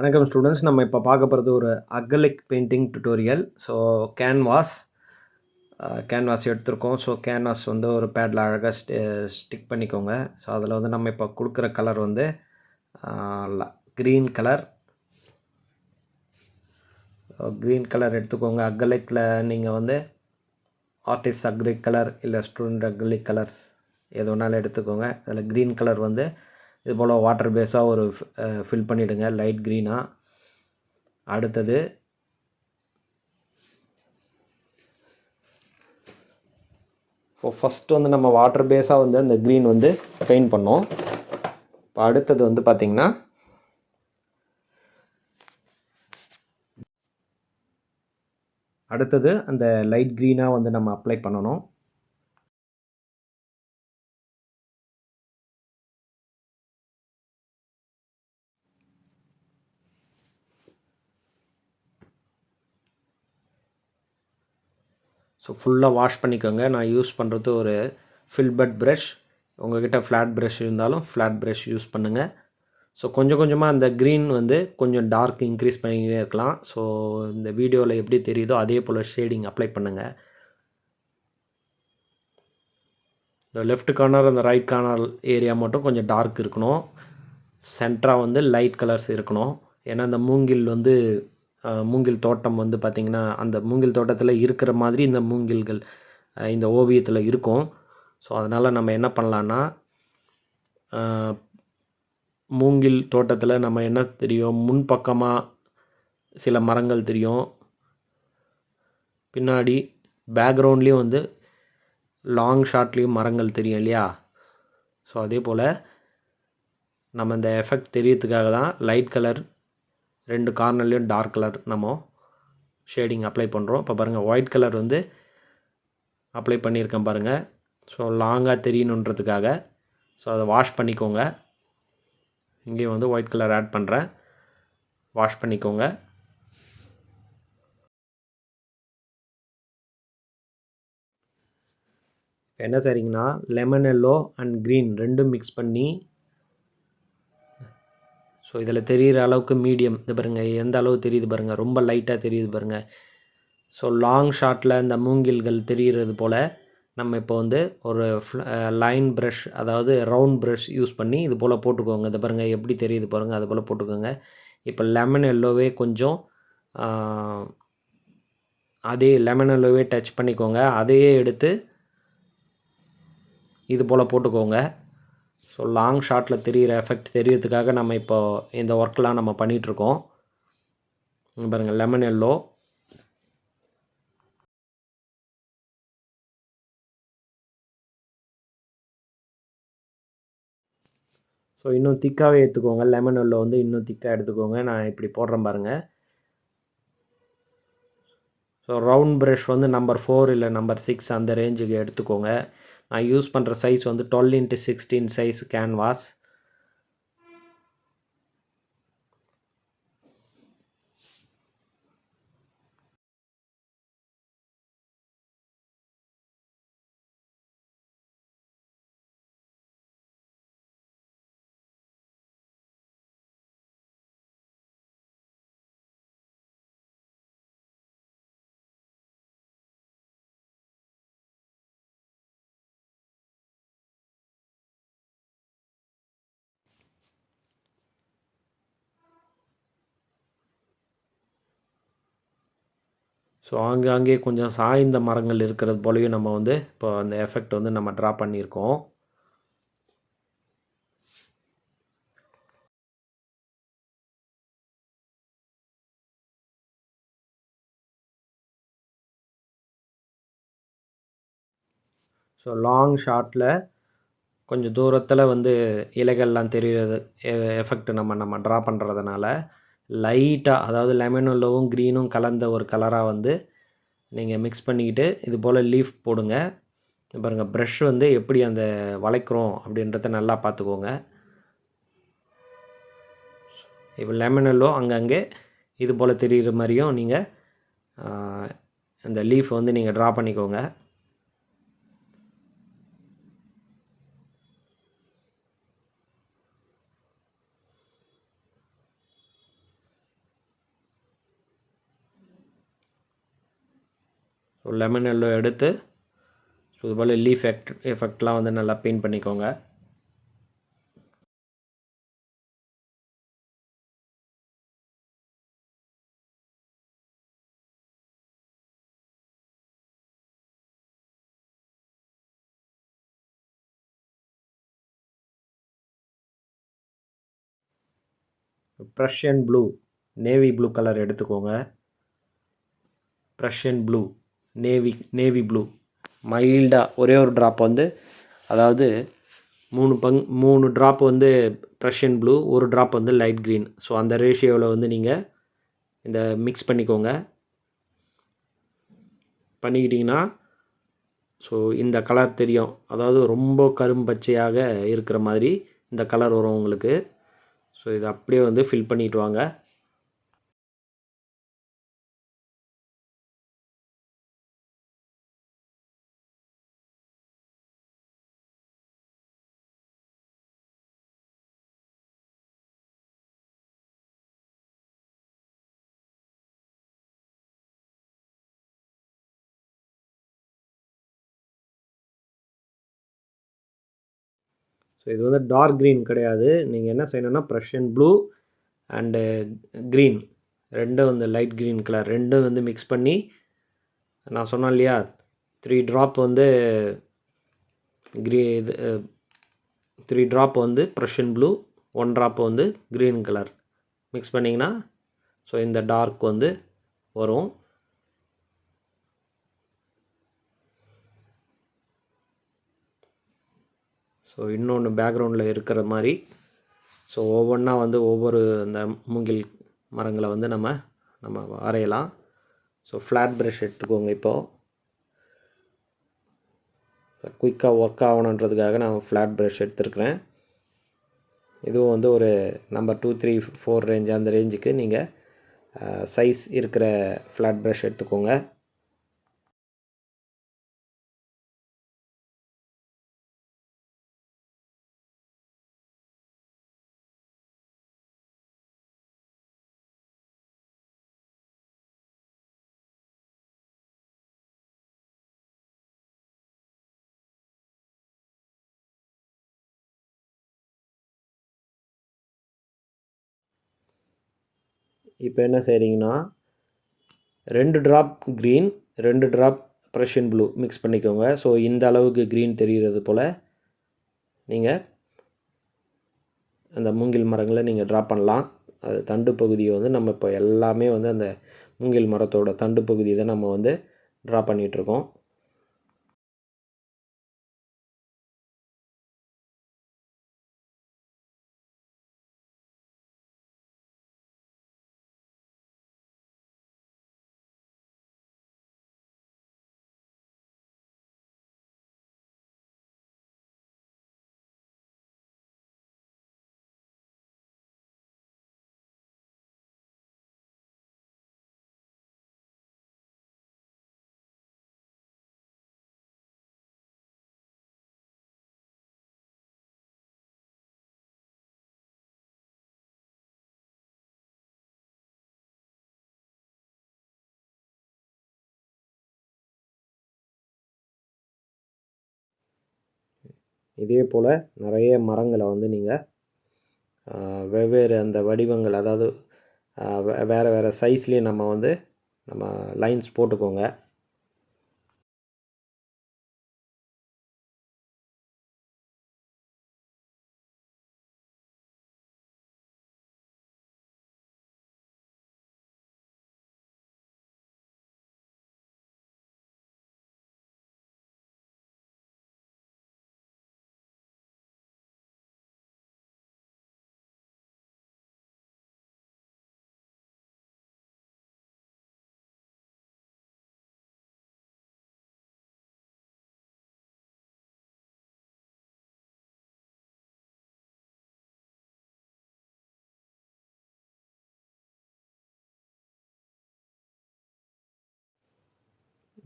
வணக்கம் ஸ்டூடெண்ட்ஸ் நம்ம இப்போ பார்க்க போகிறது ஒரு acrylic painting tutorial so canvas canvas எடுத்திருக்கோம். ஸோ கேன்வாஸ் வந்து ஒரு பேடில் அழகாக ஸ்டி ஸ்டிக் பண்ணிக்கோங்க. ஸோ அதில் வந்து நம்ம இப்போ கொடுக்குற கலர் வந்து க்ரீன் கலர் க்ரீன் கலர் எடுத்துக்கோங்க. அக்ரலிக்கில் நீங்கள் வந்து ஆர்டிஸ்ட் அக்ரிக் கலர் இல்லை ஸ்டூடெண்ட் அக்லிக் கலர்ஸ் எது வேணாலும் எடுத்துக்கோங்க. அதில் க்ரீன் கலர் வந்து இது போல் வாட்டர் பேஸாக ஒரு ஃபில் பண்ணிவிடுங்க லைட் க்ரீனாக அடுத்தது இப்போ ஃபஸ்ட்டு வந்து நம்ம வாட்டர் பேஸாக வந்து அந்த க்ரீன் வந்து பெயிண்ட் பண்ணோம். இப்போ அடுத்தது வந்து பார்த்திங்கன்னா அடுத்தது அந்த லைட் க்ரீனாக வந்து நம்ம அப்ளை பண்ணணும். ஸோ ஃபுல்லாக வாஷ் பண்ணிக்கோங்க. நான் யூஸ் பண்ணுறது ஒரு ஃபில்பட் ப்ரஷ் உங்கள்கிட்ட ஃப்ளாட் ப்ரஷ் இருந்தாலும் ஃப்ளாட் ப்ரஷ் யூஸ் பண்ணுங்கள் ஸோ கொஞ்சம் கொஞ்சமாக அந்த க்ரீன் வந்து கொஞ்சம் டார்க் இன்க்ரீஸ் பண்ணிக்கிட்டே இருக்கலாம். ஸோ இந்த வீடியோவில் எப்படி தெரியுதோ அதே போல் ஷேடிங் அப்ளை பண்ணுங்கள் இந்த லெஃப்ட் கார்னர் அந்த ரைட் கார்னர் ஏரியா மட்டும் கொஞ்சம் டார்க் இருக்கணும். சென்டராக வந்து லைட் கலர்ஸ் இருக்கணும். ஏன்னா இந்த மூங்கில் வந்து மூங்கில் தோட்டம் வந்து பார்த்திங்கன்னா அந்த மூங்கில் தோட்டத்தில் இருக்கிற மாதிரி இந்த மூங்கில்கள் இந்த ஓவியத்தில் இருக்கும். ஸோ அதனால் நம்ம என்ன பண்ணலான்னா மூங்கில் தோட்டத்தில் நம்ம என்ன தெரியும்? முன்பக்கமாக சில மரங்கள் தெரியும். பின்னாடி பேக்ரவுண்ட்லேயும் வந்து லாங் ஷார்ட்லேயும் மரங்கள் தெரியும் இல்லையா? ஸோ அதே போல் நம்ம இந்த எஃபெக்ட் தெரியறதுக்காக தான் லைட் கலர் ரெண்டு கார்னர்லேயும் டார்க் கலர் நம்ம ஷேடிங் அப்ளை பண்ணுறோம் இப்போ பாருங்கள் ஒயிட் கலர் வந்து அப்ளை பண்ணியிருக்கேன் பாருங்கள் ஸோ லாங்காக தெரியணுன்றதுக்காக. ஸோ அதை வாஷ் பண்ணிக்கோங்க. இங்கேயும் வந்து ஒயிட் கலர் ஆட் பண்ணுறேன் வாஷ் பண்ணிக்கோங்க. என்ன சரிங்கன்னா லெமன் எல்லோ அண்ட் க்ரீன் ரெண்டும் மிக்ஸ் பண்ணி ஸோ இதில் தெரிகிற அளவுக்கு மீடியம் இது பாருங்கள் எந்த அளவு தெரியுது பாருங்கள் ரொம்ப லைட்டாக தெரியுது பாருங்கள் ஸோ லாங் ஷாட்டில் இந்த மூங்கில்கள் தெரிகிறது போல் நம்ம இப்போ வந்து ஒரு லைன் ப்ரஷ் அதாவது ரவுண்ட் ப்ரஷ் யூஸ் பண்ணி இது போல் போட்டுக்கோங்க. இது பாருங்கள் எப்படி தெரியுது பாருங்கள் அது போல் போட்டுக்கோங்க. இப்போ லெமன் எல்லோவே கொஞ்சம் அதே லெமன் எல்லோவே டச் பண்ணிக்கோங்க. அதையே எடுத்து இது போல் போட்டுக்கோங்க. ஸோ லாங் ஷாட்டில் தெரிகிற எஃபெக்ட் தெரியறதுக்காக நம்ம இப்போ இந்த ஒர்க்கெலாம் நம்ம பண்ணிகிட்ருக்கோம் பாருங்கள் லெமன் எல்லோ ஸோ இன்னும் திக்காகவே எடுத்துக்கோங்க. லெமன் எல்லோ வந்து இன்னும் திக்காக எடுத்துக்கோங்க. நான் இப்படி போடுறேன் பாருங்கள் ஸோ ரவுண்ட் ப்ரஷ் வந்து நம்பர் ஃபோர் இல்லை நம்பர் சிக்ஸ் அந்த ரேஞ்சுக்கு எடுத்துக்கோங்க. நான் யூஸ் பண்ணுற சைஸ் வந்து twelve into sixteen size canvas so ஆங்காங்கே கொஞ்சம் சாய்ந்த மரங்கள் இருக்கிறது போலயும் நம்ம வந்து இப்போ அந்த எஃபெக்ட் வந்து நம்ம ட்ரா பண்ணியிருக்கோம். ஸோ லாங் ஷார்ட்டில் கொஞ்சம் தூரத்தில் வந்து இலைகள்லாம் தெரிகிறது எஃபெக்ட் நம்ம நம்ம ட்ரா பண்ணுறதுனால லைட்டாக அதாவது லெமன் எல்லோவும் க்ரீனும் கலந்த ஒரு கலராக வந்து நீங்கள் மிக்ஸ் பண்ணிக்கிட்டு இது போல் லீஃப் போடுங்க. பாருங்கள் ப்ரஷ் வந்து எப்படி அந்த வளைக்கிறோம் அப்படின்றத நல்லா பார்த்துக்கோங்க. இப்போ லெமன் எல்லோ அங்கங்கே இது போல் தெரிகிற மாதிரியும் நீங்கள் அந்த லீஃப் வந்து நீங்கள் ட்ரா பண்ணிக்கோங்க. ஒரு லெமன் எல்லோ எடுத்து ஸோ இதுபோல் லீஃப் எஃபெக்ட் எஃபெக்ட்லாம் வந்து நல்லா பெயிண்ட் பண்ணிக்கோங்க. Prussian blue navy blue colour எடுத்துக்கோங்க. Prussian blue navy navy blue மைல்டாக ஒரே ஒரு ட்ராப் வந்து அதாவது மூணு பங் மூணு ட்ராப் வந்து ப்ரஷியன் ப்ளூ ஒரு ட்ராப் வந்து லைட் க்ரீன் ஸோ அந்த ரேஷியோவில் வந்து நீங்கள் இந்த மிக்ஸ் பண்ணிக்கோங்க. பண்ணிக்கிட்டிங்கன்னா ஸோ இந்த கலர் தெரியும். அதாவது ரொம்ப கரும்பச்சையாக இருக்கிற மாதிரி இந்த கலர் வரும் உங்களுக்கு. ஸோ இதை அப்படியே வந்து ஃபில் பண்ணிட்டு வாங்க. ஸோ இது வந்து டார்க் க்ரீன் கிடையாது. நீங்கள் என்ன செய்யணும்னா ப்ரஷியன் ப்ளூ அண்டு க்ரீன் ரெண்டும் வந்து லைட் க்ரீன் கலர் ரெண்டும் வந்து மிக்ஸ் பண்ணி நான் சொன்னேன் இல்லையா? த்ரீ ட்ராப் வந்து க்ரீ இது uh, த்ரீ ட்ராப் வந்து ப்ரஷியன் ப்ளூ ஒன் ட்ராப் வந்து க்ரீன் கலர் மிக்ஸ் பண்ணிங்கன்னா ஸோ இந்த டார்க் வந்து வரும். ஸோ இன்னொன்று பேக்ரவுண்டில் இருக்கிற மாதிரி ஸோ ஒவ்வொன்றா வந்து ஒவ்வொரு அந்த மூங்கில் மரங்களை வந்து நம்ம நம்ம வரையலாம் ஸோ ஃப்ளாட் ப்ரஷ் எடுத்துக்கோங்க இப்போது குயிக்காக ஒர்க் ஆகணுன்றதுக்காக நான் ஃப்ளாட் ப்ரஷ் எடுத்துருக்குறேன். இதுவும் வந்து ஒரு number two three four range அந்த ரேஞ்சுக்கு நீங்கள் சைஸ் இருக்கிற ஃப்ளாட் ப்ரஷ் எடுத்துக்கோங்க. இப்போ என்ன செய்கிறீங்கன்னா ரெண்டு ட்ராப் க்ரீன் ரெண்டு ட்ராப் ப்ரஷியன் ப்ளூ மிக்ஸ் பண்ணிக்கோங்க. ஸோ இந்த அளவுக்கு க்ரீன் தெரிகிறது போல் நீங்கள் அந்த மூங்கில் மரங்களை நீங்கள் ட்ரா பண்ணலாம். அது தண்டு பகுதியை வந்து நம்ம இப்போ எல்லாமே வந்து அந்த மூங்கில் மரத்தோட தண்டு பகுதியை தான் நம்ம வந்து ட்ரா பண்ணிகிட்ருக்கோம் இதே போல் நிறைய மரங்களை வந்து நீங்கள் வெவ்வேறு அந்த வடிவங்கள் அதாவது வேறு வேறு சைஸ்லேயும் நம்ம வந்து நம்ம லைன்ஸ் போட்டுக்கோங்க.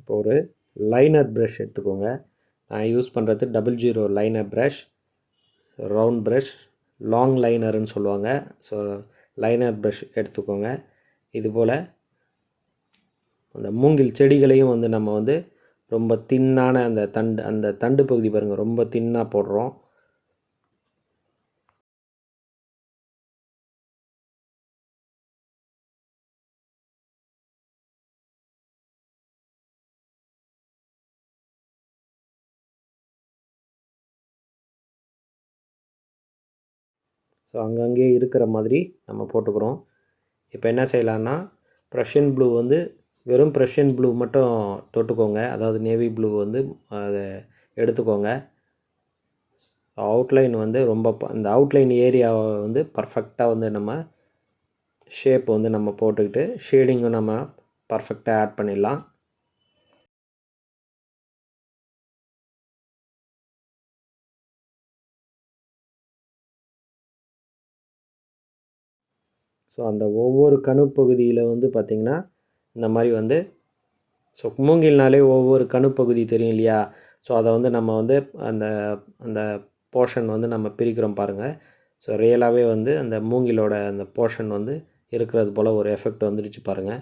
இப்போ ஒரு லைனர் ப்ரஷ் எடுத்துக்கோங்க. நான் யூஸ் பண்ணுறது double zero liner brush round brush long லைனர்னு சொல்லுவாங்க. ஸோ லைனர் ப்ரஷ் எடுத்துக்கோங்க. இது போல் அந்த மூங்கில் செடிகளையும் வந்து நம்ம வந்து ரொம்ப தின்னான அந்த தண்டு அந்த தண்டு பகுதி பாருங்கள் ரொம்ப தின்னாக போடுறோம். ஸோ அங்கங்கே இருக்கிற மாதிரி நம்ம போட்டுக்கிறோம். இப்போ என்ன செய்யலான்னா ப்ரஷியன் ப்ளூ வந்து வெறும் ப்ரஷியன் ப்ளூ மட்டும் தொட்டுக்கோங்க. அதாவது நேவி ப்ளூ வந்து அதை எடுத்துக்கோங்க. அவுட்லைன் வந்து ரொம்ப ப- இந்த அவுட்லைன் ஏரியாவை வந்து பர்ஃபெக்டாக வந்து நம்ம ஷேப் வந்து நம்ம போட்டுக்கிட்டு ஷேடிங்கும் நம்ம பர்ஃபெக்டாக ஆட் பண்ணிடலாம். ஸோ அந்த ஒவ்வொரு கணுப்பகுதியில் வந்து பார்த்திங்கன்னா இந்த மாதிரி வந்து ஸோ மூங்கில்னாலே ஒவ்வொரு கணுப்பகுதி தெரியும் இல்லையா? ஸோ அதை வந்து நம்ம வந்து அந்த அந்த போர்ஷன் வந்து நம்ம பிரிக்கிறோம் பாருங்கள் ஸோ ரியலாகவே வந்து அந்த மூங்கிலோட அந்த போர்ஷன் வந்து இருக்கிறது போல் ஒரு எஃபெக்ட் வந்துடுச்சு பாருங்கள்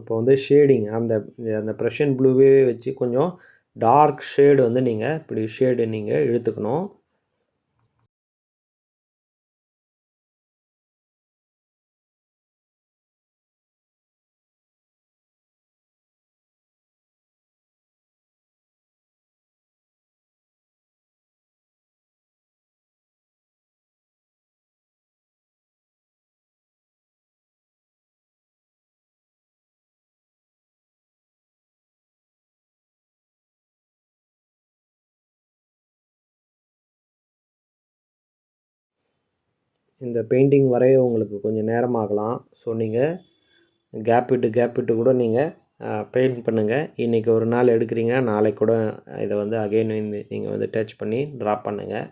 இப்போ வந்து ஷேடிங் அந்த அந்த ப்ரெஷன் ப்ளூவே வச்சு கொஞ்சம் டார்க் ஷேடு வந்து நீங்கள் இப்படி ஷேடு நீங்கள் இழுத்துக்கணும். இந்த பெயிண்டிங் வரைய உங்களுக்கு கொஞ்சம் நேரமாகலாம். ஸோ நீங்கள் கேப் விட்டு கேப் விட்டு கூட நீங்கள் பெயிண்ட் பண்ணுங்கள் இன்றைக்கி ஒரு நாள் எடுக்கிறீங்கன்னா நாளைக்கு கூட இதை வந்து அகைன் வந்து நீங்கள் வந்து டச் பண்ணி ட்ரா பண்ணுங்கள்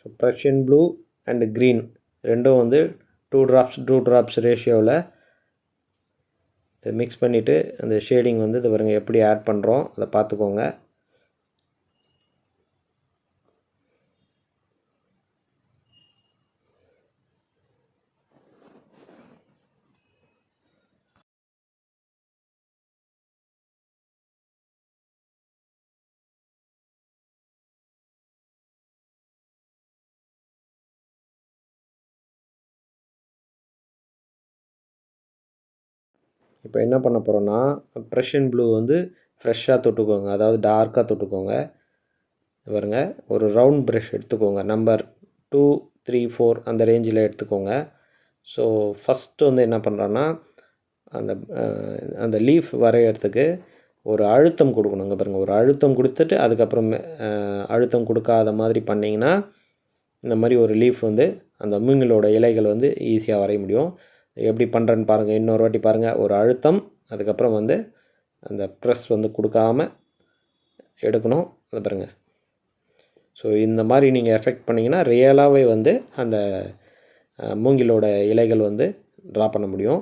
so Prussian blue and green ரெண்டும் வந்து டூ ட்ராப்ஸ் டூ ட்ராப்ஸ் ரேஷியோவில் மிக்ஸ் பண்ணிவிட்டு அந்த ஷேடிங் வந்து இது பாருங்கள் எப்படி ஆட் பண்ணுறோம் அதை பார்த்துக்கோங்க. இப்போ என்ன பண்ண போகிறோன்னா ப்ரெஷன் ப்ளூ வந்து ஃப்ரெஷ்ஷாக தொட்டுக்கோங்க. அதாவது டார்க்காக தொட்டுக்கோங்க. பாருங்க ஒரு ரவுண்ட் ப்ரஷ் எடுத்துக்கோங்க. நம்பர் டூ த்ரீ ஃபோர் அந்த ரேஞ்சில் எடுத்துக்கோங்க. ஸோ ஃபஸ்ட்டு வந்து என்ன பண்ணுறோன்னா அந்த அந்த லீஃப் வரைகிறதுக்கு ஒரு அழுத்தம் கொடுக்கணுங்க பாருங்கள் ஒரு அழுத்தம் கொடுத்துட்டு அதுக்கப்புறம் அழுத்தம் கொடுக்காத மாதிரி பண்ணிங்கன்னா இந்த மாதிரி ஒரு லீஃப் வந்து அந்த மீன்களோட இலைகள் வந்து ஈஸியாக வரைய முடியும். எப்படி பண்ணுறேன்னு பாருங்கள் இன்னொரு வாட்டி பாருங்கள் ஒரு அழுத்தம் அதுக்கப்புறம் வந்து அந்த ப்ரெஸ் வந்து கொடுக்காம எடுக்கணும். அதை பாருங்கள் ஸோ இந்த மாதிரி நீங்கள் எஃபெக்ட் பண்ணிங்கன்னா ரியலாகவே வந்து அந்த மூங்கிலோட இலைகள் வந்து ட்ரா பண்ண முடியும்.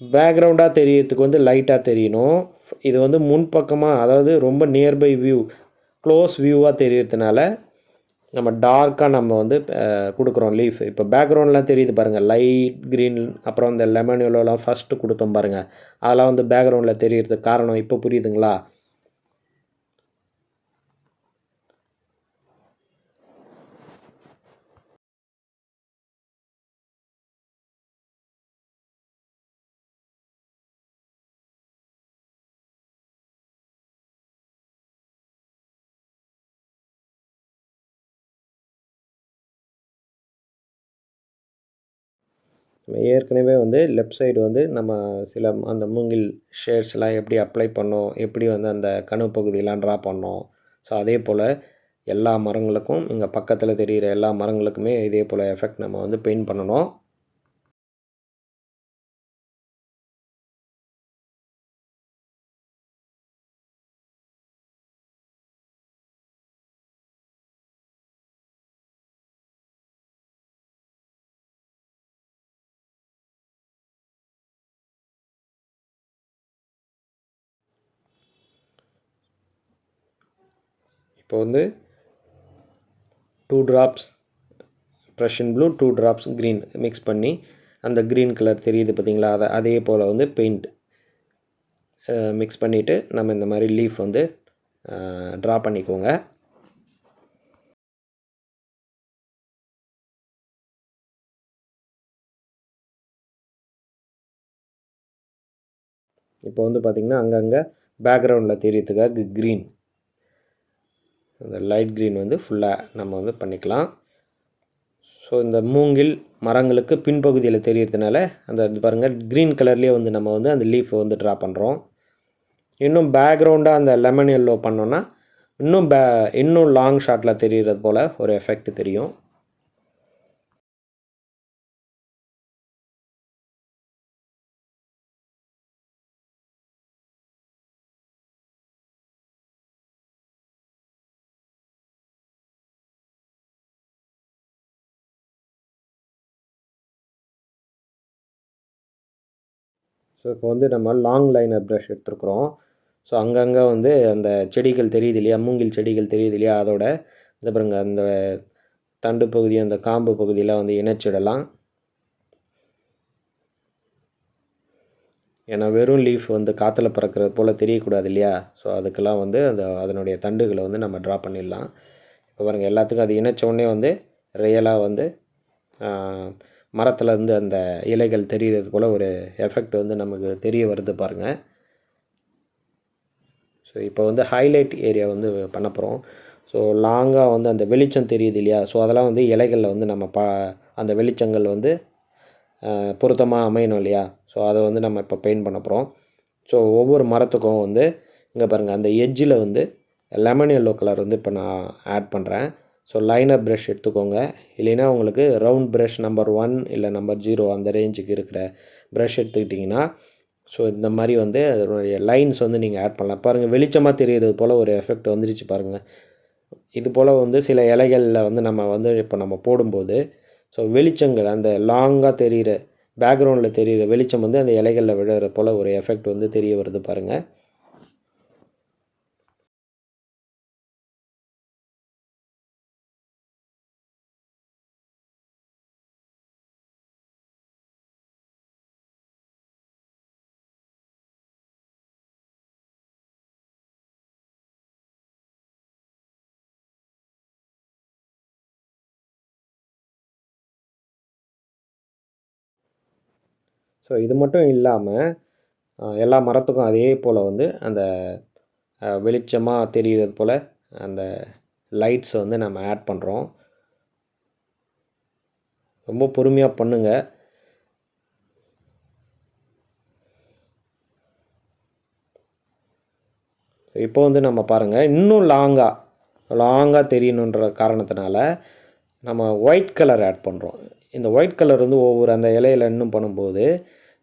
பேக்ரவுண்டாக தெரியறதுக்கு வந்து லைட்டாக தெரியணும். இது வந்து முன்பக்கமாக அதாவது ரொம்ப நியர்பை வியூ க்ளோஸ் வியூவாக தெரியறதுனால நம்ம டார்க்காக நம்ம வந்து கொடுக்குறோம் லீஃப் இப்போ பேக்ரவுண்ட்லாம் தெரியுது பாருங்கள் லைட் க்ரீன் அப்புறம் இந்த லெமன் எல்லோலாம் ஃபஸ்ட்டு கொடுத்தோம் பாருங்கள் அதெல்லாம் வந்து பேக்ரவுண்டில் தெரியறதுக்கு காரணம் இப்போ புரியுதுங்களா? ஏற்கனவே வந்து லெஃப்ட் சைடு வந்து நம்ம சில அந்த மூங்கில் ஷேட்ஸ்லாம் எப்படி அப்ளை பண்ணோம் எப்படி வந்து அந்த கணு பகுதியெலாம் ட்ரா பண்ணோம். ஸோ அதே போல் எல்லா மரங்களுக்கும் இங்கே பக்கத்தில் தெரிகிற எல்லா மரங்களுக்குமே இதே போல் எஃபெக்ட் நம்ம வந்து பெயிண்ட் பண்ணணும். இப்போ வந்து two drops Prussian blue two drops green mix பண்ணி அந்த க்ரீன் கலர் தெரியுது பார்த்திங்களா? அதை அதே போல் வந்து பெயிண்ட் மிக்ஸ் பண்ணிவிட்டு நம்ம இந்த மாதிரி லீஃப் வந்து ட்ரா பண்ணிக்கோங்க. இப்போ வந்து பார்த்திங்கன்னா அங்கங்கே பேக்ரவுண்டில் தெரியறதுக்காக க்ரீன் இந்த லைட் க்ரீன் வந்து ஃபுல்லாக நம்ம வந்து பண்ணிக்கலாம். ஸோ இந்த மூங்கில் மரங்களுக்கு பின்பகுதியில் தெரியறதுனால அந்த பாருங்கள் க்ரீன் கலர்லேயே வந்து நம்ம வந்து அந்த லீஃப் வந்து ட்ரா பண்ணுறோம் இன்னும் பேக்ரவுண்டாக அந்த லெமன் எல்லோ பண்ணோன்னா இன்னும் பே இன்னும் லாங் ஷாட்டில் தெரிகிறது போல் ஒரு எஃபெக்ட் தெரியும். ஸோ இப்போ வந்து நம்ம லாங் லைனர் ப்ரஷ் எடுத்துருக்குறோம். ஸோ அங்கங்கே வந்து அந்த செடிகள் தெரியுது இல்லையா? மூங்கில் செடிகள் தெரியுது இல்லையா? அதோட இந்த பாருங்க அந்த தண்டு பகுதி அந்த காம்பு பகுதியெலாம் வந்து இணைச்சிடலாம். ஏன்னா வெறும் லீஃப் வந்து காற்றுல பறக்கிறது போல் தெரியக்கூடாது இல்லையா? ஸோ அதுக்கெல்லாம் வந்து அந்த அதனுடைய தண்டுகளை வந்து நம்ம ட்ரா பண்ணிடலாம். இப்போ பாருங்கள் எல்லாத்துக்கும் அது இணைச்ச உடனே வந்து ரியலாக வந்து மரத்துலேருந்து அந்த இலைகள் தெரிகிறது போல் ஒரு எஃபெக்ட் வந்து நமக்கு தெரிய வருது பாருங்கள் ஸோ இப்போ வந்து ஹைலைட் ஏரியா வந்து பண்ண போகிறோம் ஸோ லாங்காக வந்து அந்த வெளிச்சம் தெரியுது இல்லையா? ஸோ அதெல்லாம் வந்து இலைகளில் வந்து நம்ம பா அந்த வெளிச்சங்கள் வந்து பொருத்தமாக அமையணும் இல்லையா? ஸோ அதை வந்து நம்ம இப்போ பெயிண்ட் பண்ண போகிறோம் ஸோ ஒவ்வொரு மரத்துக்கும் வந்து இங்கே பாருங்கள் அந்த எஜ்ஜில் வந்து லெமன் எல்லோ கலர் வந்து இப்போ நான் ஆட் பண்ணுறேன் ஸோ லைனர் ப்ரஷ் எடுத்துக்கோங்க. இல்லைன்னா உங்களுக்கு ரவுண்ட் ப்ரஷ் நம்பர் ஒன் இல்லை நம்பர் ஜீரோ அந்த ரேஞ்சுக்கு இருக்கிற ப்ரஷ் எடுத்துக்கிட்டிங்கன்னா ஸோ இந்த மாதிரி வந்து அதனுடைய லைன்ஸ் வந்து நீங்கள் ஆட் பண்ணலாம். பாருங்கள் வெளிச்சமாக தெரிகிறது போல் ஒரு எஃபெக்ட் வந்துருச்சு பாருங்கள் இது போல் வந்து சில இலைகளில் வந்து நம்ம வந்து இப்போ நம்ம போடும்போது ஸோ வெளிச்சங்கள் அந்த லாங்காக தெரிகிற பேக்ரவுண்டில் தெரிகிற வெளிச்சம் வந்து அந்த இலைகளில் விழுகிற போல் ஒரு எஃபெக்ட் வந்து தெரிய வருது பாருங்கள் ஸோ இது மட்டும் இல்லாமல் எல்லா மரத்துக்கும் அதே போல் வந்து அந்த வெளிச்சமாக தெரிகிறது போல் அந்த லைட்ஸ் வந்து நம்ம ஆட் பண்ணுறோம் ரொம்ப பொறுமையாக பண்ணுங்கள் ஸோ இப்போ வந்து நம்ம பாருங்கள் இன்னும் லாங்காக லாங்காக தெரியணுன்ற காரணத்தினால நம்ம ஒயிட் கலர் ஆட் பண்ணுறோம் இந்த ஒயிட் கலர் வந்து ஒவ்வொரு அந்த இலையில இன்னும் பண்ணும்போது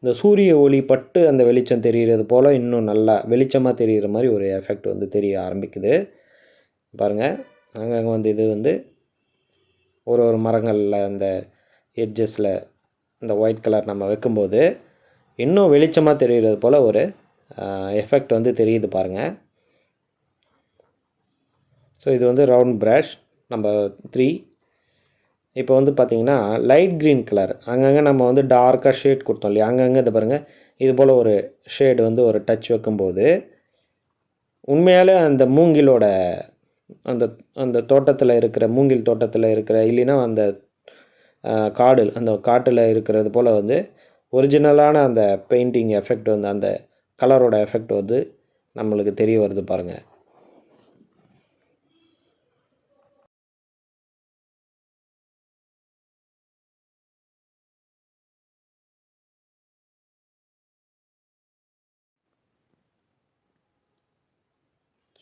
இந்த சூரிய ஒளி பட்டு அந்த வெளிச்சம் தெரிகிறது போல் இன்னும் நல்லா வெளிச்சமாக தெரிகிற மாதிரி ஒரு எஃபெக்ட் வந்து தெரிய ஆரம்பிக்குது. பாருங்கள் அங்கங்கே வந்து இது வந்து ஒரு ஒரு மரங்களில் அந்த எட்ஜஸில் இந்த ஒயிட் கலர் நம்ம வைக்கும்போது இன்னும் வெளிச்சமாக தெரிகிறது போல் ஒரு எஃபெக்ட் வந்து தெரியுது பாருங்கள் ஸோ இது வந்து ரவுண்ட் ப்ரஷ் நம்ம த்ரீ இப்போ வந்து பார்த்திங்கன்னா லைட் க்ரீன் கலர் அங்கங்கே நம்ம வந்து டார்க்காக ஷேட் கொடுத்தோம் இல்லையா? அங்கங்கே இதை பாருங்கள் இது போல் ஒரு ஷேடு வந்து ஒரு டச் வைக்கும்போது உண்மையாலே அந்த மூங்கிலோட அந்த அந்த தோட்டத்தில் இருக்கிற மூங்கில் தோட்டத்தில் இருக்கிற இல்லைன்னா அந்த காடு அந்த காட்டில் இருக்கிறது போல் வந்து ஒரிஜினலான அந்த பெயிண்டிங் எஃபெக்ட் வந்து அந்த கலரோட எஃபெக்ட் வந்து நம்மளுக்கு தெரிய வருது பாருங்கள்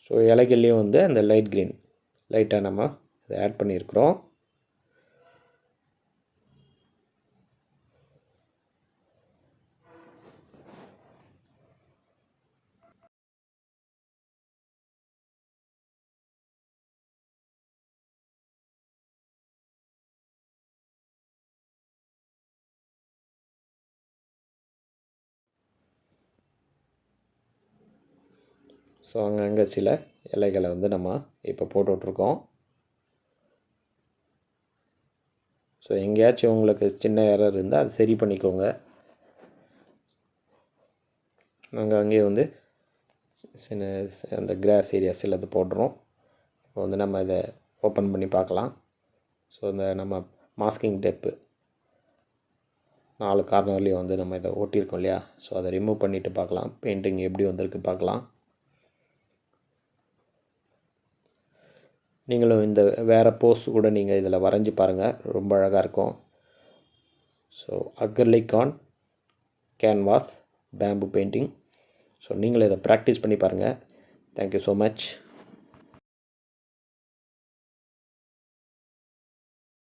ஸோ இலைகள்லேயும் வந்து அந்த லைட் க்ரீன் லைட்டாக நம்ம இதை ஆட் பண்ணியிருக்கிறோம். ஸோ அங்கங்கே சில இலைகளை வந்து நம்ம இப்போ போட்டுட்ருக்கோம். ஸோ எங்கேயாச்சும் உங்களுக்கு சின்ன எரர் இருந்தால் அது சரி பண்ணிக்கோங்க. நாங்கள் அங்கேயே வந்து சின்ன அந்த கிராஸ் ஏரியா சிலது போடுறோம் இப்போ வந்து நம்ம இதை ஓப்பன் பண்ணி பார்க்கலாம். ஸோ இந்த நம்ம மாஸ்கிங் டெப்பு நாலு கார்னர்லேயும் வந்து நம்ம இதை ஓட்டியிருக்கோம் இல்லையா? ஸோ அதை ரிமூவ் பண்ணிவிட்டு பார்க்கலாம். பெயிண்டிங் எப்படி வந்திருக்கு பார்க்கலாம். நீங்களும் இந்த வேறு போஸ் கூட நீங்கள் இதில் வரைஞ்சி பாருங்கள் ரொம்ப அழகாக இருக்கும். So acrylic canvas bamboo painting so நீங்களும் இதை ப்ராக்டிஸ் பண்ணி பாருங்கள் தேங்க்யூ ஸோ மச்